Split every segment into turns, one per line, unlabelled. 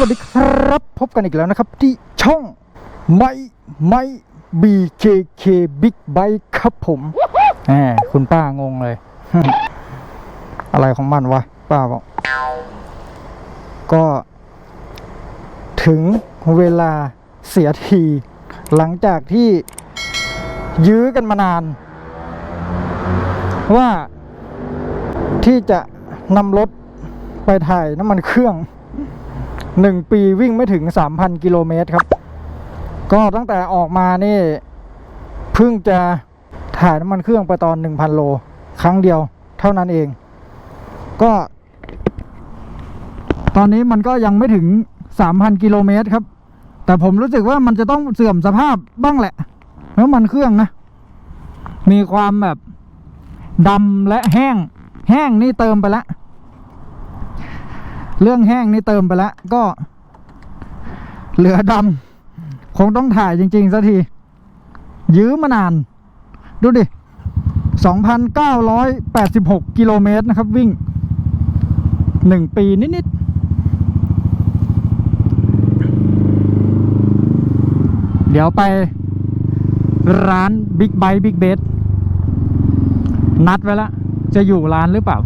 วัสดีครับ พบกันอีกแล้วนะครับ ที่ช่องไม่ไม่ BKK Big Bike ครับผมแหมคุณป้างงเลย อะไรของมันวะ ป้าบอก ก็ ถึงเวลาเสียที หลังจากที่ยื้อกันมานาน ว่าที่จะนำรถไปถ่ายน้ำมันเครื่อง หนึ่งปีวิ่งไม่ถึง 3,000 กิโลเมตรครับ ก็ตั้งแต่ออกมานี่เพิ่งจะถ่ายน้ำมันเครื่องไปตอน 1,000 โล ครั้งเดียวเท่านั้นเอง ก็ ตอนนี้มันก็ยังไม่ถึง 3,000 กิโลเมตรครับ แต่ผมรู้สึกว่ามันจะต้องเสื่อมสภาพบ้างแหละน้ำมันเครื่องนะ มีความแบบดำและแห้ง แห้งนี่เติมไปแล้ว เรื่องแห้งนี่เติมไปแล้วก็ เหลือดำคงต้องถ่ายจริงๆสักที ยื้อมานาน ดูดิ 2,986 กิโลเมตรนะครับ วิ่งหนึ่งปีนิดๆเดี๋ยวไปร้านบิ๊กไบ e ์บิ๊กเบสนัดไว้แล้วจะอยู่ร้านหรือเปล่า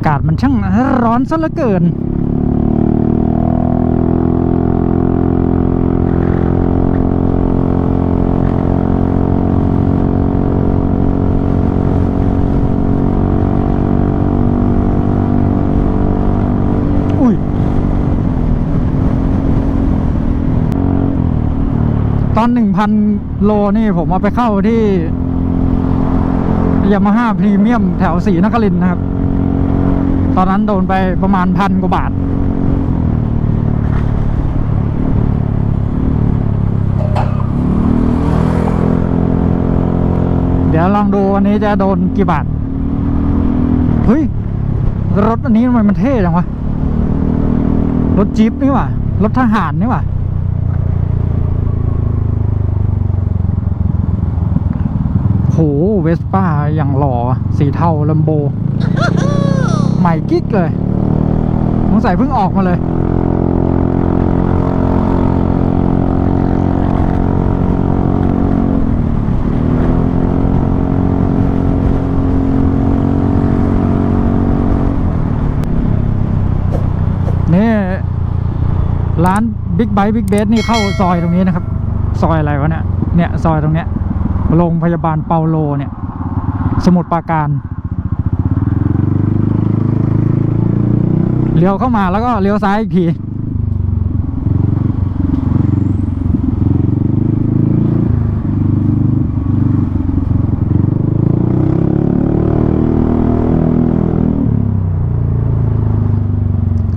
ากาศมันช่างร้อนซะเหลือเกิน อุ้ย ตอนหนึ่งพันโลนี่ผมเอาไปเข้าที่ยามาฮ่าพรีเมียมแถวสีนครินนะครับ ตอนนั้นโดนไปประมาณพันกว่าบาท เดี๋ยวลองดูวันนี้จะโดนกี่บาท เฮ้ย รถอันนี้ทำไมมันเท่จังวะ รถจี๊ปนี่หว่ารถทหารนี่หว่าโหเวสป้าอย่างหล่อสีเทาลัมโบ ใหม่กิ๊กเลยสงสัยเพิ่งออกมาเลย นี่ ร้านบิ๊กไบ e ์บิ๊กเบสนี่เข้าซอยตรงนี้นะครับ ซอยอะไรวะเนี่ย เนี่ย ซอยตรงเนี้ย โรงพยาบาลเปาโลเนี่ย สมุทรปราการ เลี้ยวเข้ามาแล้วก็เลี้ยวซ้ายอีกที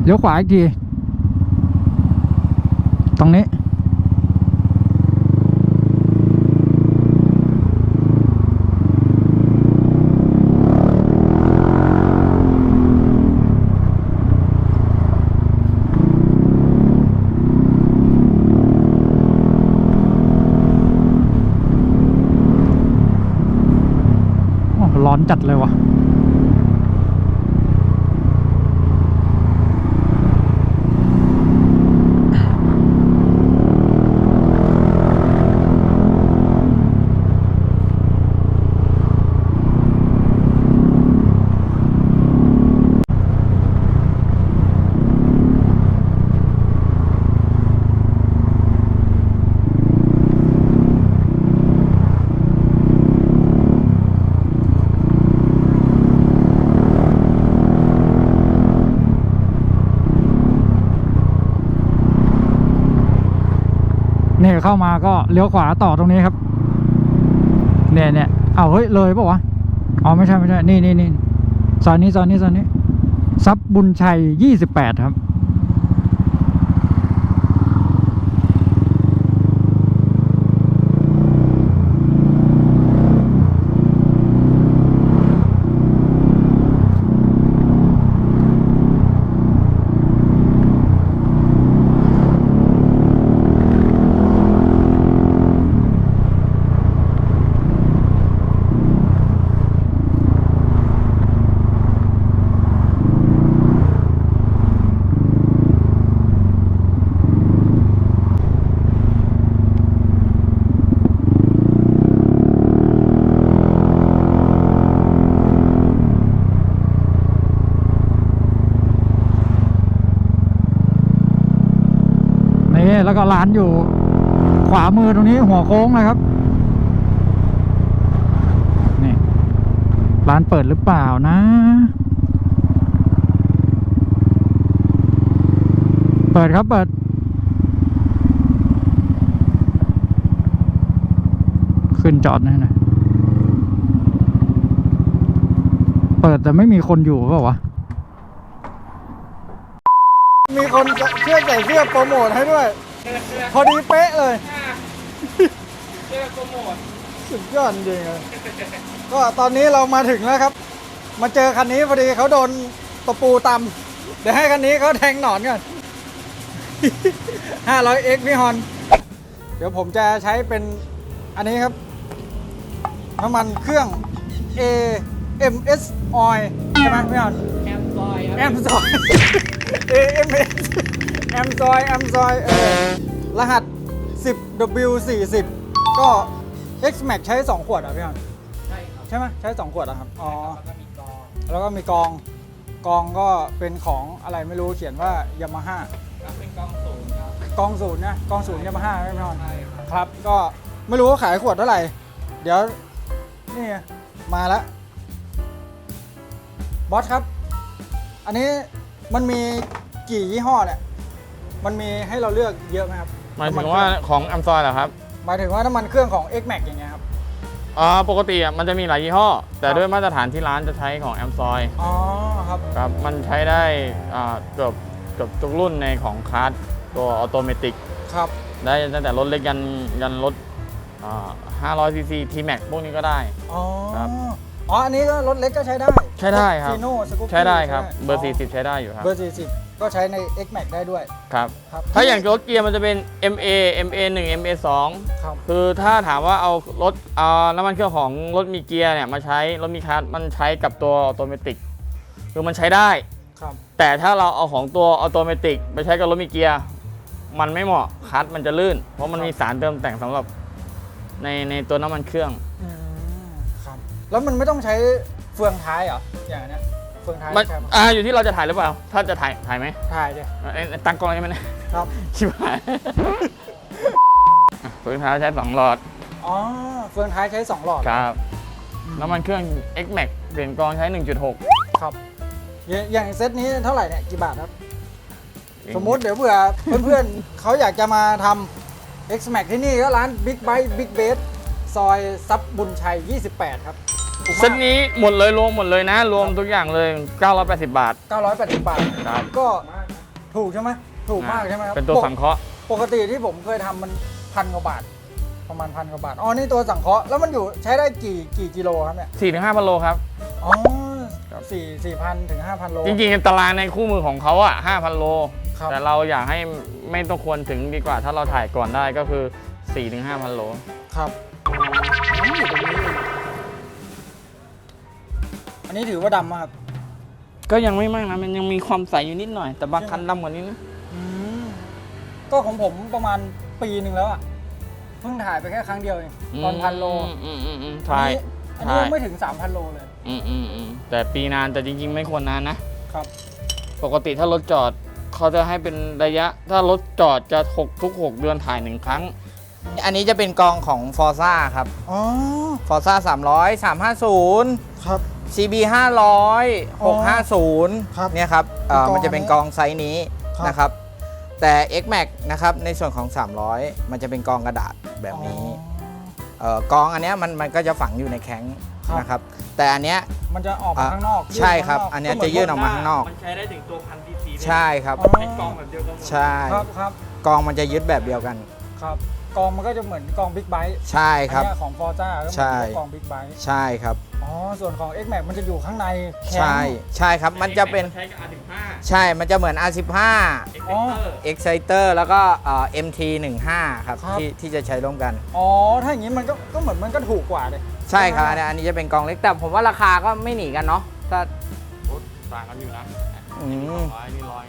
เลี้ยวขวาอีกที ตรงนี้ โอ้ ร้อนจัดเลยวะ เข้ามาก็เลี้ยวขวาต่อตรงนี้ครับ เนี่ยเนี่ยเอาเฮ้ยเลยปะวะอ๋อไม่ใช่ไม่ใช่นี่นี่นี่ซอยนี้ซอยนี้ซอยนี้ซับบุญชัยยี่สิบแปดครับ นี่ แล้วก็ร้านอยู่ ขวามือตรงนี้หัวโค้งนะครับนี่ร้านเปิดหรือเปล่านะ เปิดครับเปิด ขึ้นจอดนะนะเปิดแต่ไม่มีคนอยู่เปล่าวะมีคนเชื่อใส่เสื้อโปรโมทให้ด้วย พอดีเป๊ะเลย
เสื้อโปรโมท
สุดยอดจริงเลยก็ตอนนี้เรามาถึงแล้วครับ มาเจอคันนี้พอดีเขาโดนตะปูตำเดี๋ยวให้คันนี้เขาแทงหนอนก่อน 500x พี่ฮอน เดี๋ยวผมจะใช้เป็นอันนี้ครับ น้ำมันเครื่อง AMS Oil ใช่ไหมพี่ฮอน
แอมซอยครับ
แอมซอย AMS แอมซอยแอมซอยเออรหัส 10W40 ก็ X Max ใช้ 2 ขวดอะพี่ฮอน
ใช่ครับ
ใช่ไหมใช้ 2 ขวดอะครับ อ๋อ
แล้วก็มีกรอง
แล้วก็มีกองกองก็เป็นของอะไรไม่รู้เขียนว่ายามาฮ่า
แล้วเป็นกรองสูงครับ
กองศูนย์นะกองศูนย์ยามาฮ่าไม่พี่ฮอน
ใช่ครับ
ครับ ก็ไม่รู้ว่าขายขวดเท่าไหร่ เดี๋ยว นี่ไงมาแล้วบอสครับ อันนี้มันมีกี่ยี่ห้อเนี่ย มันมีให้เราเลือกเยอะไหมครับ
หมายถึงว่าของอัมซอยเหรอครับ
หมายถึงว่าน้ำมันเครื่องของ X Max อย่างเงี้ยครับ
อ๋อ ปกติอะมันจะมีหลายยี่ห้อ แต่
ครับ
ด้วยมาตรฐานที่ร้านจะใช้ของแอมซอย
อ๋อครับ
ครับ มันใช้ได้อ่าเกือบเกือบทุกรุ่นในของคาร์ดตัวออโตเมติก
ครับ
ได้ตั้งแต่รถเล็กยันยันรถอ่า500ซีซีทีแม็กพวกนี้ก็ได้
อ๋อ
ครับ
อ๋อ อันนี้ก็รถเล็กก็ใช้ได้
ใช้ได้ครับ
ฟีโน่สกูป
ใช้ได้ครับ เบอร์ 40 ใช้ได้อยู่ครับ
เบอร์ 40 ก็ใช้ใน X Max ได้ด้วย
ครับ
ครับ
ถ้าอย่างรถเกียร์มันจะเป็น MA MA 1 MA 2
ครับ
คือถ้าถามว่าเอารถเอาน้ำมันเครื่องของรถมีเกียร์เนี่ยมาใช้รถมีคาร์ดมันใช้กับตัวออโตเมติกคือมันใช้ได้
ครับ
แต่ถ้าเราเอาของตัวออโตเมติกไปใช้กับรถมีเกียร์มันไม่เหมาะคลัตช์มันจะลื่น เพราะมันมีสารเติมแต่งสำหรับในในตัวน้ำมันเครื่อง
อืม ครับ แล้วมันไม่ต้องใช้เฟืองท้ายเหรอ อย่างเนี้ย เฟืองท้าย
มัน
ใช่ไหม
อ่าอยู่ที่เราจะถ่ายหรือเปล่า ถ้าจะถ่ายถ่ายไหม
ถ่ายดิ
เอ้ยตั้งกล้องใช่ไหมเนี่ย
ครับ
ชิบหายเฟืองท้ายใช้สองหลอด
อ๋อเฟืองท้ายใช้2หลอด
ครับ
อืม
น้ำมันเครื่อง X Max เปลี่ยนกรองใช้ 1.6
ครับอย่างอย่างเซตนี้เท่าไหร่เนี่ยกี่บาทครับ สมมุติเดี๋ยวเผื่อ เพื่อนๆเขาอยากจะมาทำ X Max ที่นี่ก็ร้าน Big Bite Big b a s ซอยซับบุญชัย 28 ครับ ถูก
เส้
มานก
นี้หมดเลยรวมหมดเลยนะ รวมทุกอย่างเลย 980 บาท
980 บาท
ครับ
ก็ถูกใช่ไหมถูกมากใช่ไหมครับ
เป็นตัว
ปก
สังเคราะห์
ปกติที่ผมเคยทำมันพันกว่าบาท ประมาณพันกว่าบาท อ๋อ นี่ตัวสังเคราะห์แล้วมันอยู่ใช้ได้กี่กี่กิโลครับเนี่ย
4-5พันโลครับ
อ๋อสี่สี่พันถึงห้าพันโล
จริงๆตารางในคู่มือของเขาอะ5,000 โล
ครับ
แต่เราอยากให้ไม่ต้องควรถึงดีกว่า ถ้าเราถ่ายก่อนได้ก็คือ 4-5,000 โล
ครับ อันนี้ถือว่าดำมากครับ
ก็ยังไม่มากนะมันยังมีความใสอยู่นิดหน่อย แต่บางคันดำกว่านี้นะ
อืมก็ของผมประมาณปีหนึ่งแล้วอะ เพิ่งถ่ายไปแค่ครั้งเดียวเองตอนพันโล
อืมอืมอืม
อัน
ใช่
นี้อันนี้
ใช่
ยังไม่ถึง 3,000 โลเลย
อืมอืมอืมแต่ปีนานแต่จริง ๆ ไม่ควรนานนะ
ครับ
ปกติถ้ารถจอดเขาจะให้เป็นระยะ ถ้ารถจอดจะหกทุก6เดือนถ่ายหนึ่งครั้ง
อันนี้จะเป็นกรองของ f o r z a ครับ
อ๋อ
f o r z a 300 350
ครับ
CB 500
อ๋อ
650
ครับ
เนี่ยครับเอ่อ
เป็นกรอง
มันจะเป็น
อันนี้
กรองไซส์นี้
ครับ
นะครับ แต่ X Max นะครับในส่วนของ 300 มันจะเป็นกองกระดาษแบบนี้เอ่อกองอันเนี้ยมันมันก็จะฝังอยู่ในแข้ง
ครับ
นะครับ แต่อันเนี้ย
มันจะออกมาข้างนอก
ใช่ครับ
ยื่
อันเนี้ยจะยื่นออกมาข้างนอก
มันใช้ได้ถึงตัวพันดีซี
ใช่ครับ
อ๋อ
เป็นกล้องแบบเดียวกันหมด
ใช่
ครับครับ
กองมันจะยึดแบบเดียวกัน
ครับกองมันก็จะเหมือนกองบิ๊กไบค์
ใช่ครับ
อันเนี้ยของฟอร์ซ่าก็เหมื
ใช่
อนกองบิ๊กไบค์
ใช่ครับ
อ๋อ ส่วนของ X Max มันจะอยู่ข้างในแข้ง
ใช่ใช่ครับมันจะเป็น
ใช้กับ R15
ใช่มันจะเหมือน R15
อ๋อ
Exciter แล้วก็เอ่อ MT15 ครับ
ครับ
ที่ที่จะใช้ร่วมกัน
อ๋อ ถ้าอย่างนี้มันก็ก็เหมือนมันก็ถูกกว่าเลย
ใช่ครับอันนี้อันนี้จะเป็นกองเล็กแต่ผมว่าราคาก็ไม่หนีกันเนาะถ้า
โอ้ต่างกันอยู่นะ
อืม
ร้อยนี่ร้อย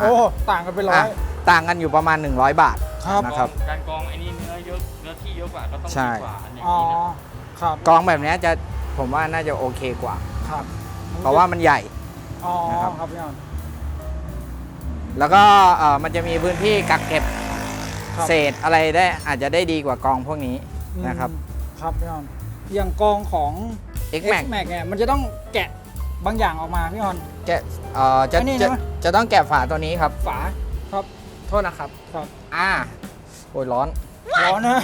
โอ้ต่างกันเป็นร้อ
อะ
ย
ต่างกันอยู่ประมาณ 100 บาท
ครับ
นะครับ
การกรองไอ้นี่เนื้อเยอะเนื้อที่เยอะกว่าก็ต้อง
ใช่
ดีกว่าอันอย่าง
อ๋อ
นี้นะ
ครับ
กองแบบเนี้ยจะ ผมว่าน่าจะโอเคกว่า
ครับ
เพราะว่ามันใหญ่
อ๋อ
นะครับ
ครับพี่ออน
แล้วก็เอ่อมันจะมีพื้นที่กักเก็บ
ครับ
เศษอะไรได้อาจจะได้ดีกว่ากองพวกนี้
อืม
นะครับ
ครับพี่ออนอย่างกองของ
X
X
Max
Max เนี่ยมันจะต้องแกะบางอย่างออกมาพี่ออน
แกะเอ่อจะ
อันนี้
จะ
นะ
จะต้องแกะฝาตัวนี้ครับ
ฝาครับ
โทษนะครับ
ครับ
อ่าโอ้ยร้อน
ร้อนนะ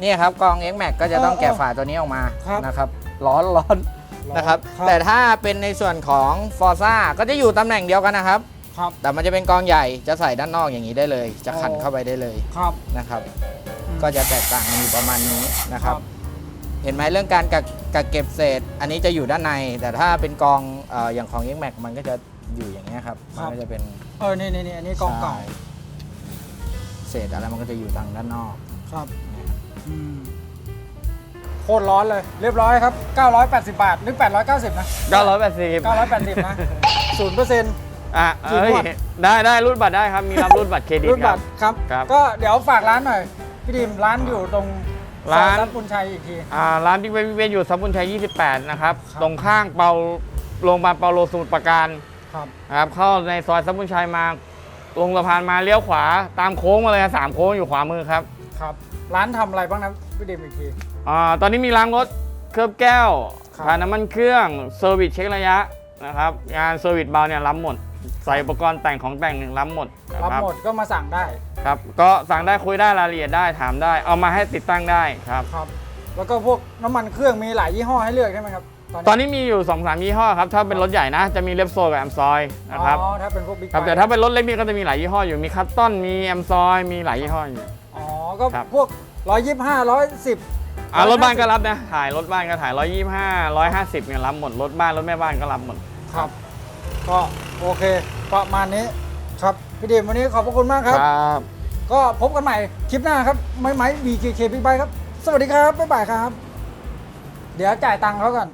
เนี่ยครับกอง X Max ก็จะต้อง
เออ
แกะฝาตัวนี้ออกมา
ครับ
นะครับ ร้อนร้อนนะครับ
ครับ
แต่ถ้าเป็นในส่วนของ Forza ก็จะอยู่ตำแหน่งเดียวกันนะครับ
ครับ
แต่มันจะเป็นกองใหญ่จะใส่ด้านนอกอย่างนี้ได้เลย จะขัน
อ๋อ
เข้าไปได้เลย
ครับ
นะครับ
อืม
ก็จะแตกต่างกันอยู่ประมาณนี้นะครับ เห็นไหมเรื่องการกักกักเก็บเศษ อันนี้จะอยู่ด้านใน แต่ถ้าเป็นกองเอออย่างของ X Max มันก็จะอยู่อย่างเงี้ยครับ
ค
มั
รั
น
บ
ก็จะเป็น
เออนี่นี่นี่อันนี้กองเก่า
ใช่เศษอะไรมันก็จะอยู่ทางด้านนอก
ครับอืม โคตรร้อนเลย เรียบร้อยครับ 980 บาท หรือ 890 นะ
980
980 นะศูนย์เปอร์เซ็นต์
อะ
กี่
เอ้ย
งวด
ได้ได้รุ่นบัตรได้ครับ มีรับรุ่นบัตรเครดิต
รุ่น
ค
บั
รั
ต
บ
รครับ
ครับ
ก็เดี๋ยวฝากร้านหน่อย พี่ดิมร้านอยู่ตรงซอย
ร้าน
รัฐบุญชัยอีกที
อ่าร้านบิ๊กเวบิ๊กเวอยู่ซับบุญชัย 28 นะครับ
ครับ
ตรงข้างเปาโรงพยาบาลเปาโลสมุทรปราการ
ครับ
นะครับ เข้าในซอยซับบุญชัยมา ลงสะพานมาเลี้ยวขวาตามโค้งมาเลยครับสามโค้งอยู่ขวามือครับ
ครับ ร้านทำอะไรบ้างนะพี่ดิมอีกที
อ่าตอนนี้มีล้างรถเคลือบแก้ว
ครับ
ทานน้ำมันเครื่องเซอร์วิสเช็คระยะนะครับงานเซอร์วิสเบาเนี่ยรับหมด ใส่อุปกรณ์แต่งของแต่งรับหมดนะ
รับ
ครับ
หมดก็มาสั่งได้
ครับก็สั่งได้คุยได้รายละเอียดได้ถามได้ เอามาให้ติดตั้งได้ครับ
ครับ แล้วก็พวกน้ำมันเครื่องมีหลายยี่ห้อให้เลือกใช่ไหมครับ
ตอนนี้มีอยู่2อสามยี่ห้อครับ ถ้าเป็นรถใหญ่นะ จะมีเลฟโซกับแอมซอยนะครับ
อ๋อถ้าเป็นพวกบิ๊ก
ครับแต่ถ้าเป็นรถเล็กนี่ก็จะมีหลายยี่ห้ออยู่มีคัตตอนมีแอมซอยมีหลายยี่ห้ออยู่
อ๋อ ก็
ครับ
พวก 125 110
อ่ารถบ้านก็รับนะถ่ายรถบ้านก็ถ่าย 125 150เนี่ยรับหมดรถบ้านรถแม่บ้านก็รับหมด
ครับ ก็โอเค ประมาณนี้ครับพี่ดิมวันนี้ขอบพระคุณมากครับ
ครับ
ก็พบกันใหม่คลิปหน้าครับไม้ไม้ BKK Big Bike ครับ สวัสดีครับ บ๊ายบายครับ เดี๋ยวจ่ายตังค์เขาก่อน